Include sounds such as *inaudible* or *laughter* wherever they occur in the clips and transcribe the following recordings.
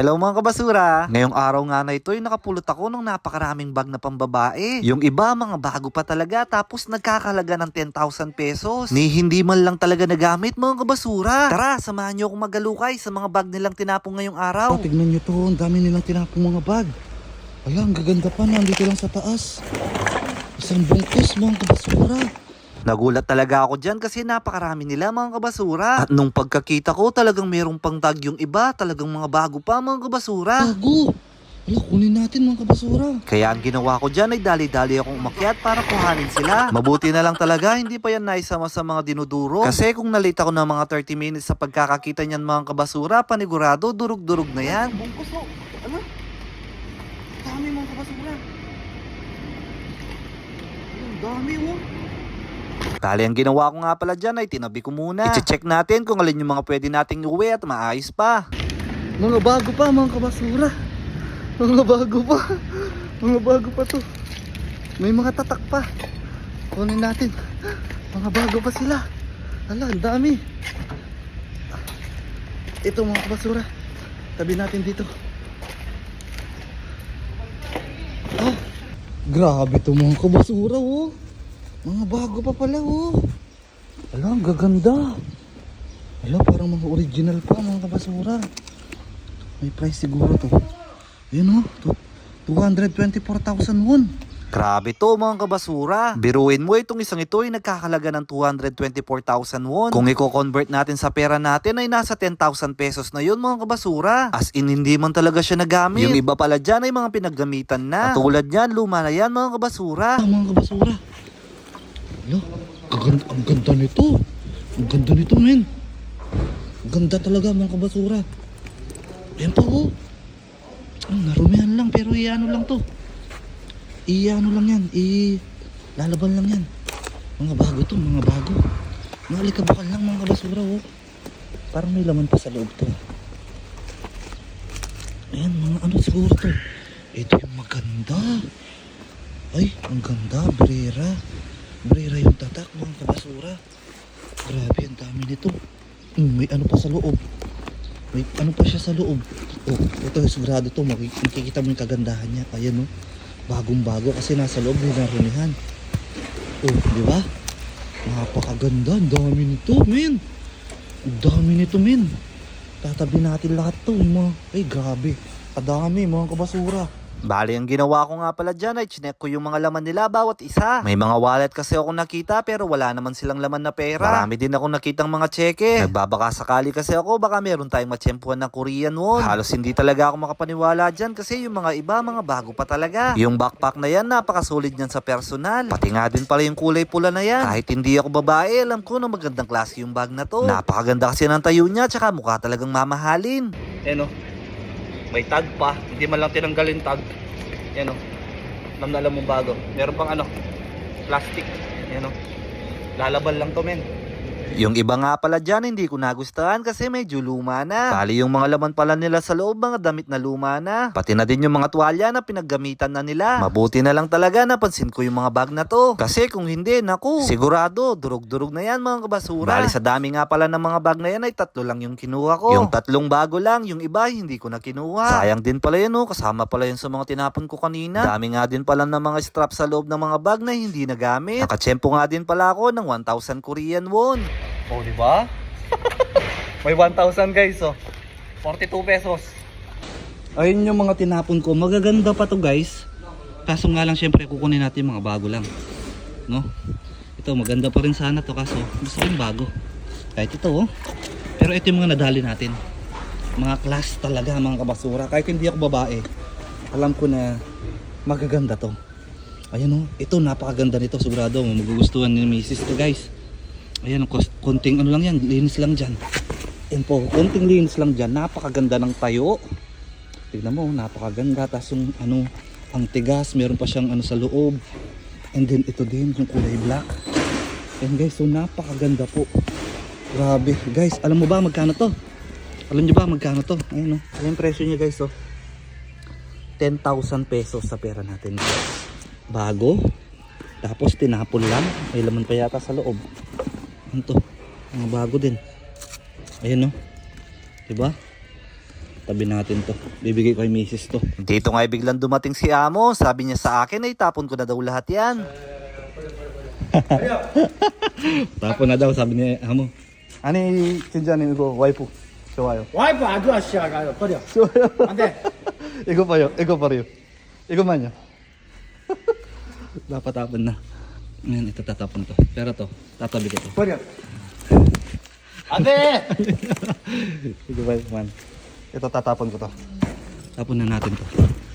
Hello mga kabasura! Ngayong araw nga na ito ay nakapulot ako ng napakaraming bag na pambabae. Yung iba mga bago pa talaga tapos nagkakalaga ng 10,000 pesos. Ni hindi man lang talaga nagamit mga kabasura. Tara, samahan niyo akong magalukay sa mga bag nilang tinapong ngayong araw. Oh, tignan nyo to, ang dami nilang tinapong mga bag. Ala, ang gaganda pa, nandito lang sa taas. Isang bungkus, mga kabasura. Nagulat talaga ako dyan kasi napakarami nila mga kabasura. At nung pagkakita ko talagang merong pang tag yung iba, talagang mga bago pa mga kabasura. Bago! Ala, kunin natin mga kabasura. Kaya ang ginawa ko dyan ay dali-dali akong umakyat para kuhanin sila. Mabuti na lang talaga, hindi pa yan naisama sa mga dinuduro. Kasi kung nalita ko ng mga 30 minutes sa pagkakakita niyan mga kabasura, panigurado, durug-durug na yan. Bungkus mo. Ano? Dami mga kabasura. Ang dami, oh. Kali ang ginawa ko nga pala dyan ay tinabi ko muna. I-check natin kung alin yung mga pwede nating uwi at maayos pa. Mga bago pa, mga kabasura. Mga bago pa. Mga bago pa to. May mga tatak pa. Kunin natin. Mga bago pa sila. Ala, ang dami. Ito mga kabasura. Tabi natin dito. Ah, grabe to mga kabasura, oh. Mga bago pa pala, oh. Ala, ang gaganda. Ala, parang mga original pa, mga kabasura. May price siguro to. Yun oh, to, 224,000 won. Grabe to mga kabasura. Biruin mo itong isang ito ay nagkakalaga ng 224,000 won. Kung i-convert natin sa pera natin ay nasa 10,000 pesos na yun mga kabasura. As in hindi man talaga siya nagamit. Yung iba pala dyan ay mga pinaggamitan na. At tulad niyan, luma na yan mga kabasura. Ah, mga kabasura. Ala, ang ganda, ang ganda nito. Ang ganda nito, men. Ang ganda talaga mga kabasura. Ayan pa oh. Ang narumihan lang pero iano lang to. Iano lang yan. I lalaban lang yan. Mga bago to, mga bago. Mga alikabakal lang mga kabasura oh. Parang may laman pa sa loob to. Ayan, mga ano siguro to. Ito yung maganda. Ay, ang ganda, brera. Brera yung tatak, mga kabasura. Grabe, ang dami nito. Mm, may ano pa sa loob. May ano pa siya sa loob. Oh, ito, sigurado to. Maki- Makikita mo yung kagandahan niya. Ayan, oh. Bagong bago kasi nasa loob din narunihan. Oh, di ba? Napakaganda. Ang dami nito, men. Ang dami nito, men. Tatabi natin lahat to. Yung mga, ay, grabe. Kadami, mga kabasura. Bali, ang ginawa ko nga pala dyan ay chinek ko yung mga laman nila bawat isa. May mga wallet kasi ako nakita pero wala naman silang laman na pera. Marami din ako nakitang mga cheque. Nagbabaka sakali kasi ako baka meron tayong matsyempuan ng Korean won. Halos hindi talaga ako makapaniwala dyan kasi yung mga iba mga bago pa talaga. Yung backpack na yan napakasulit niyan sa personal. Pati nga din pala yung kulay pula na yan. Kahit hindi ako babae alam ko na magandang klase yung bag na to. Napakaganda kasi ng tayo niya tsaka mukha talagang mamahalin. Yan o. May tag pa. Hindi man lang tinanggalin tag. Yan o. Alam mong bago. Meron pang ano. Plastic. Yan o. Lalaban lang to men. Yung iba nga pala dyan, hindi ko nagustuhan kasi medyo luma na. Bali yung mga laman pala nila sa loob, mga damit na luma na. Pati na din yung mga tuwalya na pinaggamitan na nila. Mabuti na lang talaga napansin ko yung mga bag na to. Kasi kung hindi, naku, sigurado, durug-durug na yan mga kabasura. Bali sa dami nga pala ng mga bag na yan ay tatlo lang yung kinuha ko. Yung tatlong bago lang, yung iba hindi ko na kinuha. Sayang din pala yan oh, kasama pala yun sa mga tinapon ko kanina. Dami nga din pala ng mga strap sa loob ng mga bag na hindi nagamit. Nakachempo nga din pala ako ng 1,000 Korean won. Oh, di ba? *laughs* May 1,000 guys oh. 42 pesos. Ayun yung mga tinapon ko. Magaganda pa to guys. Kaso nga lang syempre kukunin natin mga bago lang. No? Ito maganda pa rin sana to kaso gusto ko bago. Kahit ito oh. Pero ito yung mga nadali natin. Mga class talaga mga kabasura. Kahit hindi ako babae. Alam ko na magaganda to. Ayan oh. Ito napakaganda nito sigurado. Magugustuhan ni Mrs. to guys. Ayan, konting ano lang yan, linis lang dyan. Yan po, konting linis lang dyan. Napakaganda ng tayo. Tignan mo, napakaganda. Tapos yung ano, ang tigas, meron pa siyang ano sa loob. And then ito din, yung kulay black. And guys, so napakaganda po. Grabe. Guys, alam mo ba magkano to? Alam niyo ba magkano to? Ayun oh. Ayun yung presyo niya guys oh. 10,000 pesos sa pera natin. Bago. Tapos tinapon lang. May laman pa yata sa loob. Ano to? Mga bago din. Ayan no. Diba? Tabi natin to. Bibigay ko kay misis to. Dito nga biglang dumating si Amo. Sabi niya sa akin ay tapon ko na daw lahat yan. *laughs* tapon na daw sabi ni Amo. Ano yung kinjanin ko? Waifu. 좋아요. 와이프 아주 아시아가요. 버려. 좋아요. 안 돼. 이거 봐요. 이거 봐요. 이것만요. napatapon na. Ano Ngayon, ito tatapon to. Pero to, tatabi ko to. Pwede. Ate! Sige ba, man. Ito tatapon ko to. Tapon na natin to.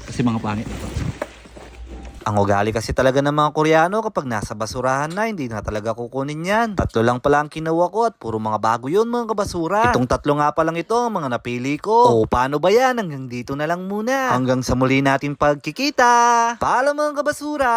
Kasi mga pangit na to. Ang ugali kasi talaga ng mga Koreano kapag nasa basurahan na, hindi na talaga kukunin yan. Tatlo lang pala ang kinawa ko at puro mga bago yun mga kabasura. Itong tatlo nga pa lang ito ang mga napili ko. O paano ba yan? Hanggang dito na lang muna. Hanggang sa muli natin pagkikita. Paalam mga kabasura!